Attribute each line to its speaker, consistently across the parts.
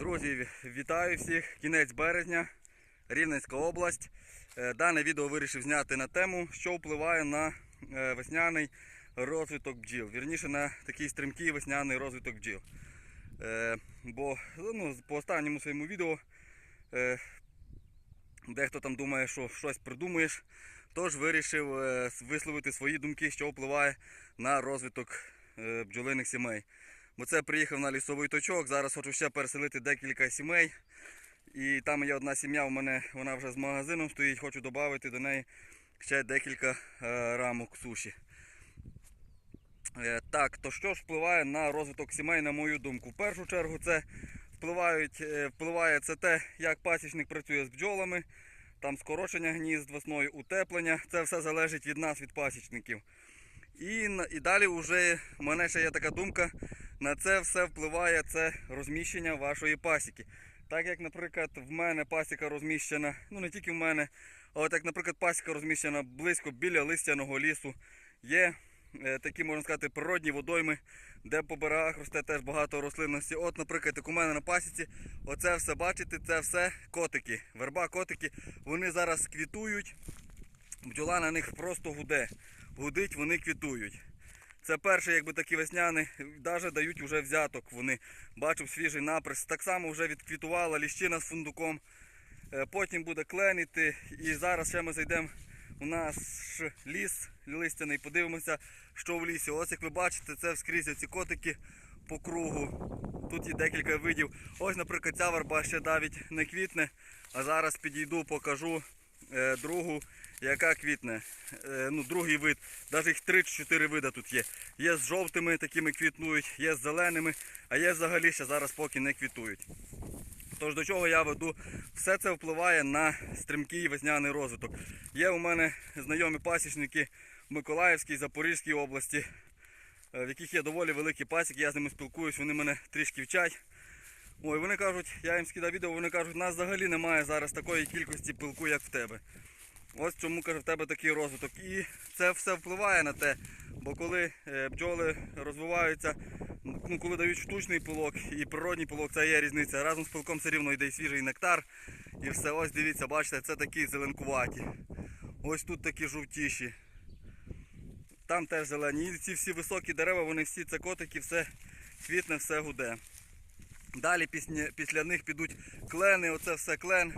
Speaker 1: Друзі, вітаю всіх! Кінець березня, Рівненська область. Е, Дане відео вирішив зняти на тему, що впливає на е, весняний розвиток бджіл. Вірніше на такий стрімкий весняний розвиток бджіл. Е, Бо ну, по останньому своєму відео дехто там думає, що щось придумаєш. Тож вирішив висловити свої думки, що впливає на розвиток бджолиних сімей. Бо це приїхав на лісовий точок. Зараз хочу ще переселити декілька сімей. І там є одна сім'я, у мене вона вже з магазином стоїть, хочу додати до неї ще декілька е, рамок суші. Е, так, то що ж впливає на розвиток сімей, на мою думку? В першу чергу це впливають, е, впливає це те, як пасічник працює з бджолами, там скорочення гнізд весною, утеплення. Це все залежить від нас, від пасічників. І, і далі вже у мене ще є така думка, на це все впливає це розміщення вашої пасіки. Так як, наприклад, в мене пасіка розміщена, ну не тільки в мене, а от як, наприклад, пасіка розміщена близько біля листяного лісу, є е, такі, можна сказати, природні водойми, де по берегах росте теж багато рослинності. От, наприклад, як у мене на пасіці, оце все бачите, це все котики. Верба, котики, вони зараз квітують. Бджола на них просто гуде. Гудить, вони квітують. Це перший, якби такі весняни, навіть дають вже взяток. Вони бачив свіжий наприс. Так само вже відквітувала ліщина з фундуком. Е, Потім буде кленіти. І зараз ще ми зайдемо у нас ліс листяний, подивимося, що в лісі. Ось як ви бачите, це вскрізь ці котики по кругу. Тут є декілька видів. Ось, наприклад, ця верба ще навіть не квітне. А зараз підійду, покажу е, другу, яка квітне. Е, ну, другий вид. Навіть їх 3-4 вида тут є. Є з жовтими, такими квітнують, є з зеленими, а є взагалі ще зараз поки не квітують. Тож до чого я веду, все це впливає на стрімкий весняний розвиток. Є у мене знайомі пасічники в Миколаївській, Запорізькій області, е, в яких є доволі великі пасіки, я з ними спілкуюсь, вони мене трішки вчать. Ой, вони кажуть, я їм скидав відео, вони кажуть, у нас взагалі немає зараз такої кількості пилку, як в тебе. Ось чому каже, в тебе такий розвиток. І це все впливає на те. Бо коли е, бджоли розвиваються, ну, коли дають штучний пилок і природний пилок, це є різниця. Разом з пилком все рівно йде і свіжий нектар. І все, ось дивіться, бачите, це такі зеленкуваті. Ось тут такі жовтіші. Там теж зелені. І ці всі високі дерева, вони всі це котики, все квітне, все гуде. Далі після, після них підуть клени, оце все клен.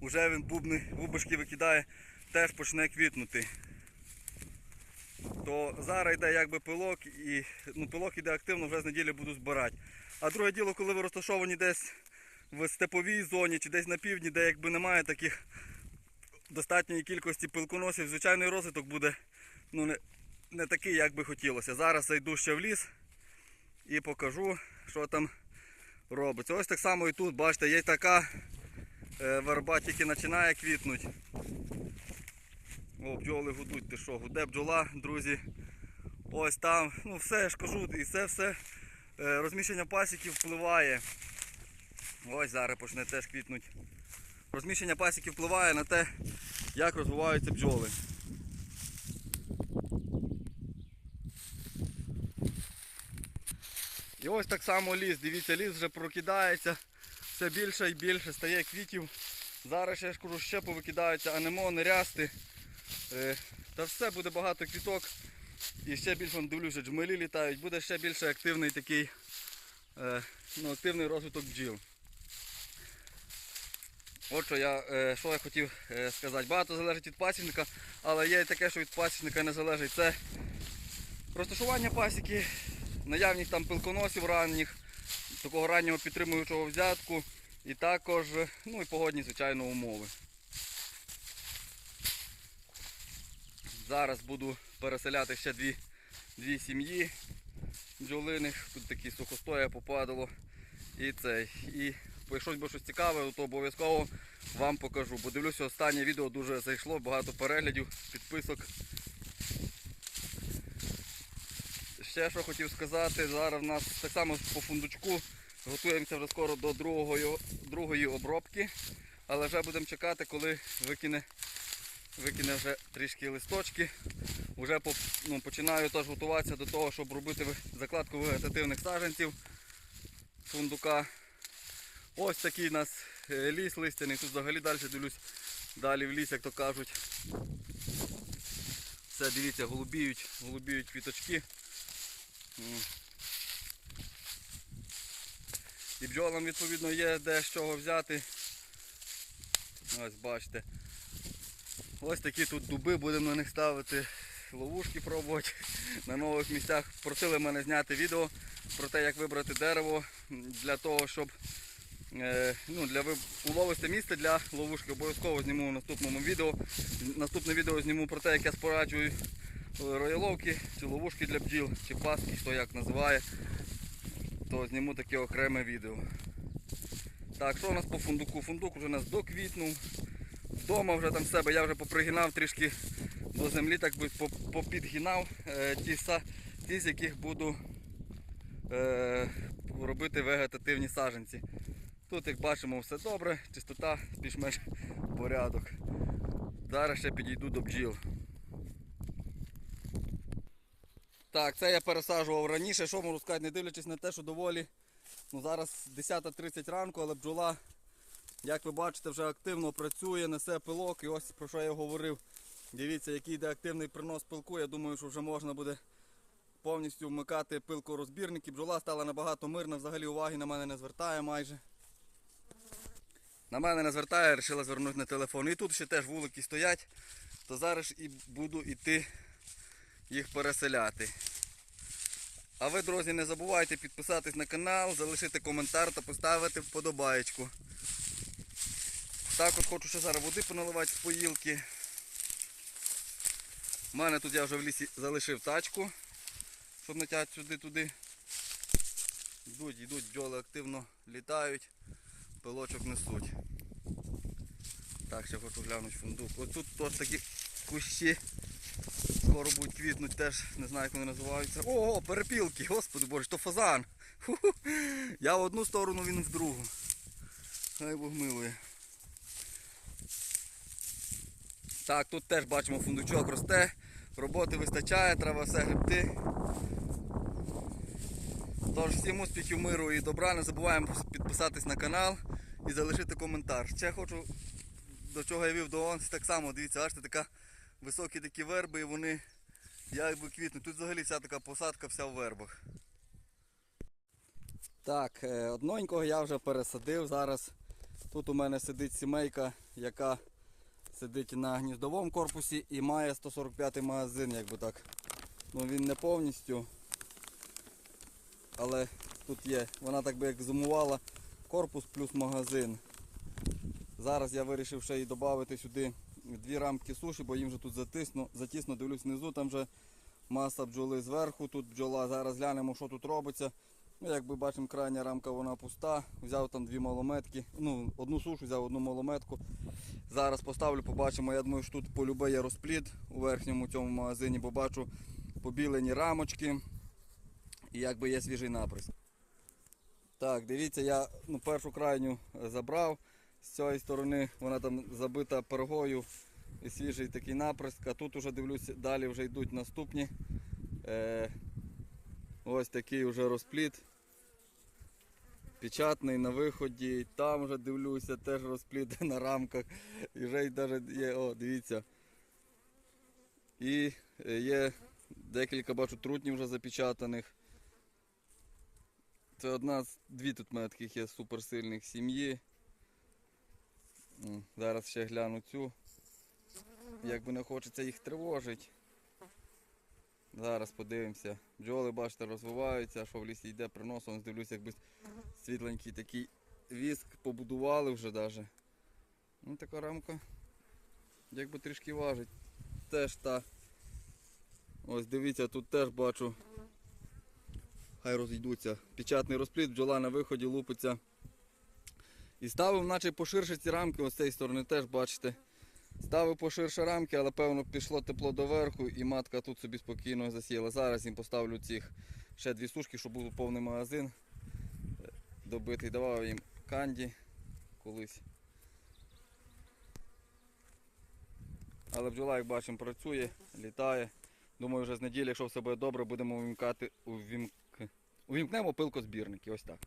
Speaker 1: Уже він бубни, бубишки викидає, теж почне квітнути. То зараз йде якби пилок і ну, пилок іде активно, вже з неділі буду збирати. А друге діло, коли ви розташовані десь в степовій зоні чи десь на півдні, де якби немає таких достатньої кількості пилконосів, звичайний розвиток буде ну, не, не такий, як би хотілося. Зараз зайду ще в ліс і покажу, що там робиться. Ось так само і тут, бачите, є така верба тільки починає квітнути. О, бджоли гудуть, ти що, гуде бджола, друзі. Ось там, ну все я ж кажу, і це все е, розміщення пасіків впливає. Ось зараз почне теж квітнуть. Розміщення пасіків впливає на те, як розвиваються бджоли. І ось так само ліс, дивіться, ліс вже прокидається, все більше і більше стає квітів. Зараз я ж кажу, ще повикидаються анемони, рясти. Е, Та все буде багато квіток. І ще більше вон, дивлюся, джмелі літають, буде ще більше активний такий е, ну, активний розвиток бджіл. От що я, е, що я хотів сказати. Багато залежить від пасічника, але є і таке, що від пасічника не залежить. Це розташування пасіки, наявність там пилконосів ранніх, такого раннього підтримуючого взятку і також ну, і погодні, звичайно, умови. Зараз буду переселяти ще дві, дві сім'ї бджолиних. Тут такі сухостоя попадало. І цей. І якщо буде щось цікаве, то обов'язково вам покажу. Бо дивлюся, останнє відео дуже зайшло, багато переглядів, підписок. Ще що хотів сказати, зараз в нас так само по фундучку готуємося вже скоро до другої, другої обробки. Але вже будемо чекати, коли викине викине вже трішки листочки. Вже ну, починаю теж готуватися до того, щоб робити закладку вегетативних саджанців фундука. Ось такий у нас е, ліс листяний. Тут взагалі далі дивлюсь. Далі в ліс, як то кажуть. Все, дивіться, голубіють, голубіють квіточки. І бджолам відповідно є де з чого взяти. Ось бачите. Ось такі тут дуби, будемо на них ставити ловушки пробувати на нових місцях. Просили мене зняти відео про те, як вибрати дерево для того, щоб е, ну, для ви- уловисте місце для ловушки. Обов'язково зніму в наступному відео. Наступне відео зніму про те, як я спораджую рояловки чи ловушки для бджіл, чи паски, хто як називає. То зніму таке окреме відео. Так, що у нас по фундуку? Фундук вже у нас доквітнув. Вдома вже там себе я вже попригинав трішки до землі, так би по- попідгинав е, ті, ті, з яких буду е, робити вегетативні саджанці. Тут, як бачимо, все добре, чистота, більш-менш порядок. Зараз ще підійду до бджіл. Так, це я пересаджував раніше, що можу сказати, не дивлячись на те, що доволі ну, зараз 10.30 ранку, але бджола, як ви бачите, вже активно працює, несе пилок. І ось про що я говорив. Дивіться, який йде активний принос пилку. Я думаю, що вже можна буде повністю вмикати пилкорозбірник. І бджола стала набагато мирна, взагалі уваги на мене не звертає майже. На мене не звертає, вирішила звернути на телефон. І тут ще теж вулики стоять, то зараз і буду йти їх переселяти. А ви, друзі, не забувайте підписатись на канал, залишити коментар та поставити вподобаєчку. Також хочу ще зараз води поналивати з поїлки. У мене тут я вже в лісі залишив тачку, щоб натягати сюди-туди. Йдуть, йдуть, бджоли активно літають, пилочок несуть. Так, ще хочу глянути фундук. Ось тут теж такі кущі. Скоро будуть квітнуть теж, не знаю, як вони називаються. Ого, перепілки, господи боже, то фазан. Я в одну сторону, він в другу. Хай Бог милує. Так, тут теж бачимо фундучок росте, роботи вистачає, треба все гребти. Тож всім успіхів, миру і добра. Не забуваємо підписатись на канал і залишити коментар. Ще хочу, до чого я вів до онс, так само, дивіться, бачите, така високі такі верби і вони якби квітнуть. Тут взагалі вся така посадка вся в вербах. Так, е, одненького я вже пересадив. Зараз тут у мене сидить сімейка, яка сидить на гніздовому корпусі і має 145-й магазин, якби так. Ну він не повністю. Але тут є, вона так би як зумувала корпус плюс магазин. Зараз я вирішив ще й додати сюди дві рамки суші, бо їм вже тут затисно, затісно дивлюсь внизу, там вже маса бджоли зверху, тут бджола. Зараз глянемо, що тут робиться. Ну, як ми бачимо, крайня рамка вона пуста. Взяв там дві малометки. Ну, одну сушу взяв, одну малометку. Зараз поставлю, побачимо. Я думаю, що тут полюбе є розплід у верхньому цьому магазині, бо бачу побілені рамочки і якби є свіжий наприск. Так, дивіться, я ну, першу крайню забрав. З цієї сторони вона там забита пергою і свіжий такий наприск. А тут уже дивлюся, далі вже йдуть наступні. Е, ось такий вже розплід. Печатний на виході. Там вже дивлюся, теж розплід на рамках. І вже навіть є, о, дивіться. І е, є декілька бачу трутнів вже запечатаних. Це одна з дві тут таких є суперсильних сім'ї. Зараз ще гляну цю. Якби не хочеться їх тривожити. Зараз подивимося. Бджоли, бачите, розвиваються, що в лісі йде приносом, дивлюся, якби світленький такий віск побудували вже навіть. Ну така рамка. Якби трішки важить. Теж та. Ось дивіться, тут теж бачу. Хай розійдуться. Печатний розплід, бджола на виході лупиться. І ставив, наче поширше ці рамки, ось з цієї сторони теж бачите. Ставив поширше рамки, але певно пішло тепло доверху і матка тут собі спокійно засіяла. Зараз їм поставлю цих ще дві сушки, щоб був повний магазин добитий. Давав їм канді колись. Але бджола, як бачимо, працює, літає. Думаю, вже з неділі, якщо все буде добре, будемо увімкати, увімк... увімкнемо пилкозбірники. Ось так.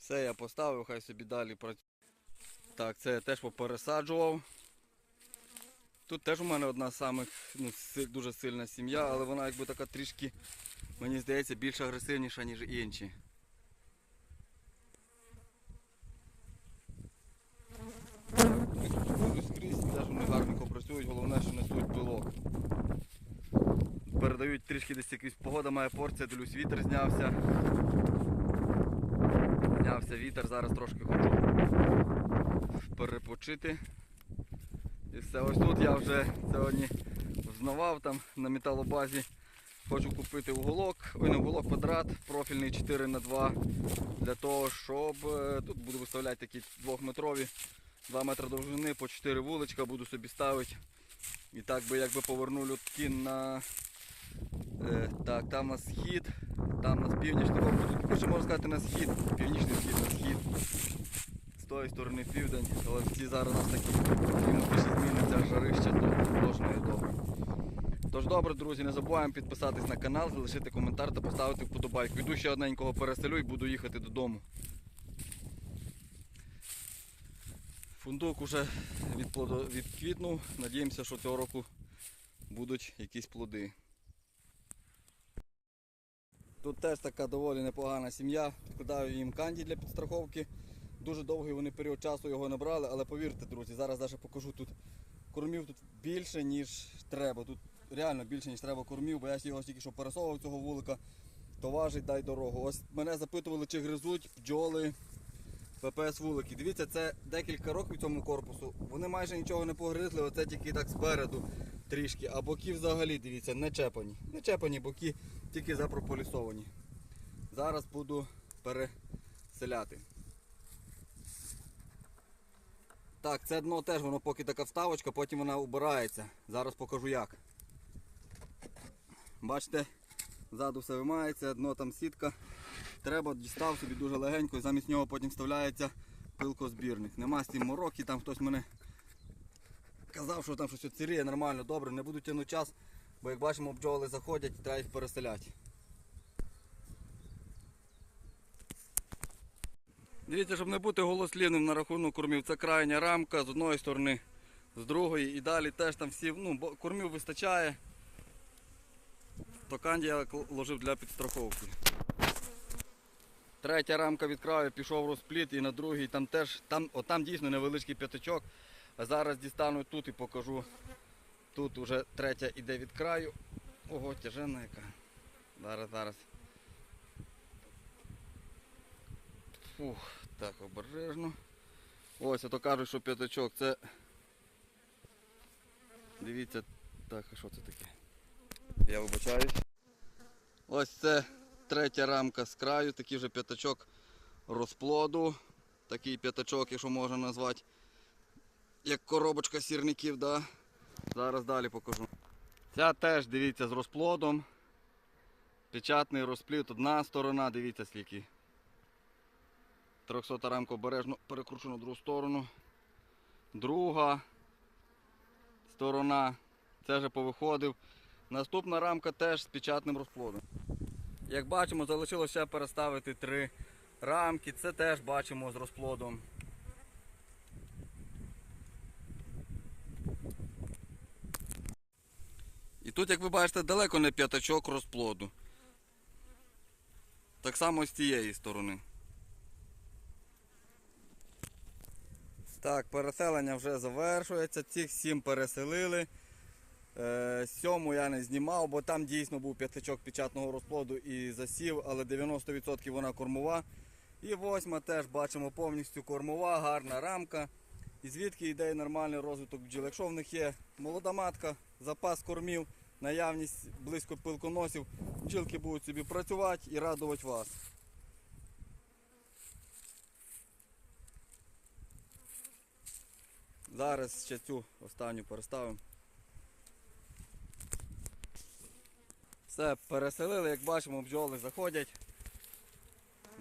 Speaker 1: Все. Я поставив, хай собі далі працює. Так, це я теж попересаджував. Тут теж у мене одна з самих ну, дуже сильна сім'я, але вона якби така трішки, мені здається, більш агресивніша, ніж інші. Скрізь теж вони гарненько працюють, головне, що несуть пилок. Передають трішки десь якась погода має порція, дивлюсь, вітер знявся. Знявся вітер, зараз трошки хочу перепочити. І все, ось тут я вже сьогодні взнавав там на металобазі. Хочу купити уголок, ой не уголок, квадрат, профільний 4 на 2 для того, щоб е, тут буду виставляти такі 2-метрові, 2 метри довжини, по 4 вуличка буду собі ставити. І так би якби поверну людки на так, там на схід, там на північний корпус. Тут можна сказати на схід, північний схід, на схід. З тої сторони південь, але ці зараз у нас такі кліматичні зміни, ця жарища, то теж не добре. Тож добре, друзі, не забуваємо підписатись на канал, залишити коментар та поставити вподобайку. Йду ще одненького переселю і буду їхати додому. Фундук уже відквітнув. Надіємося, що цього року будуть якісь плоди. Тут теж така доволі непогана сім'я. Підкладаю їм канді для підстраховки. Дуже довгий вони період часу його набрали, але повірте, друзі, зараз навіть покажу тут кормів тут більше, ніж треба. Тут реально більше, ніж треба кормів, бо я його тільки що пересовував цього вулика, то важить дай дорогу. Ось мене запитували, чи гризуть бджоли ППС вулики. Дивіться, це декілька років цьому корпусу. Вони майже нічого не погризли, оце тільки так спереду трішки. А боки взагалі, дивіться, не чепані. Не чепані боки, тільки запрополісовані. Зараз буду переселяти. Так, це дно теж воно поки така вставочка, потім вона убирається. Зараз покажу як. Бачите, ззаду все вимається, дно там сітка. Треба дістав собі дуже легенько і замість нього потім вставляється пилкозбірник. Нема з цим мороки, там хтось мене казав, що там щось оціріє нормально, добре, не буду тягнути час, бо як бачимо, бджоли заходять треба їх переселяти. Дивіться, щоб не бути голослівним на рахунок кормів, це крайня рамка з одної сторони, з другої і далі теж там всі, ну, кормів вистачає. То канді я ложив для підстраховки. Третя рамка від краю пішов розпліт і на другій там теж, там, от там дійсно невеличкий п'ятачок. Зараз дістану тут і покажу. Тут вже третя іде від краю. Ого, тяжена яка. Зараз, зараз. Фух, так, обережно. Ось, а то кажуть, що п'ятачок це. Дивіться, так, а що це таке? Я вибачаюсь. Ось це третя рамка з краю, такий вже п'ятачок розплоду. Такий п'ятачок, якщо можна назвати. Як коробочка сірників, да. Зараз далі покажу. Ця теж, дивіться, з розплодом. Печатний розплід, одна сторона, дивіться скільки. 300 рамка обережно перекручу на другу сторону. Друга сторона. Це вже повиходив. Наступна рамка теж з печатним розплодом. Як бачимо, залишилося переставити три рамки. Це теж бачимо з розплодом. І тут, як ви бачите, далеко не п'ятачок розплоду. Так само з тієї сторони. Так, переселення вже завершується. Цих сім переселили. Е, Сьому я не знімав, бо там дійсно був п'ятачок печатного розплоду і засів, але 90% вона кормова. І восьма теж бачимо повністю кормова, гарна рамка. І звідки йде нормальний розвиток бджіл. Якщо в них є молода матка, запас кормів, наявність близько пилконосів, бджілки будуть собі працювати і радувати вас. Зараз ще цю останню переставимо. Все, переселили, як бачимо, бджоли заходять.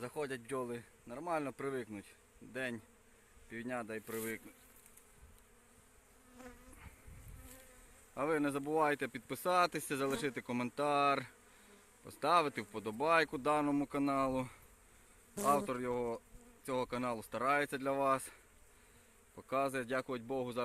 Speaker 1: Заходять бджоли нормально, привикнуть. День, півдня дай привикнуть. А ви не забувайте підписатися, залишити коментар, поставити вподобайку даному каналу. Автор його цього каналу старається для вас. Показує, дякувати Богу, зараз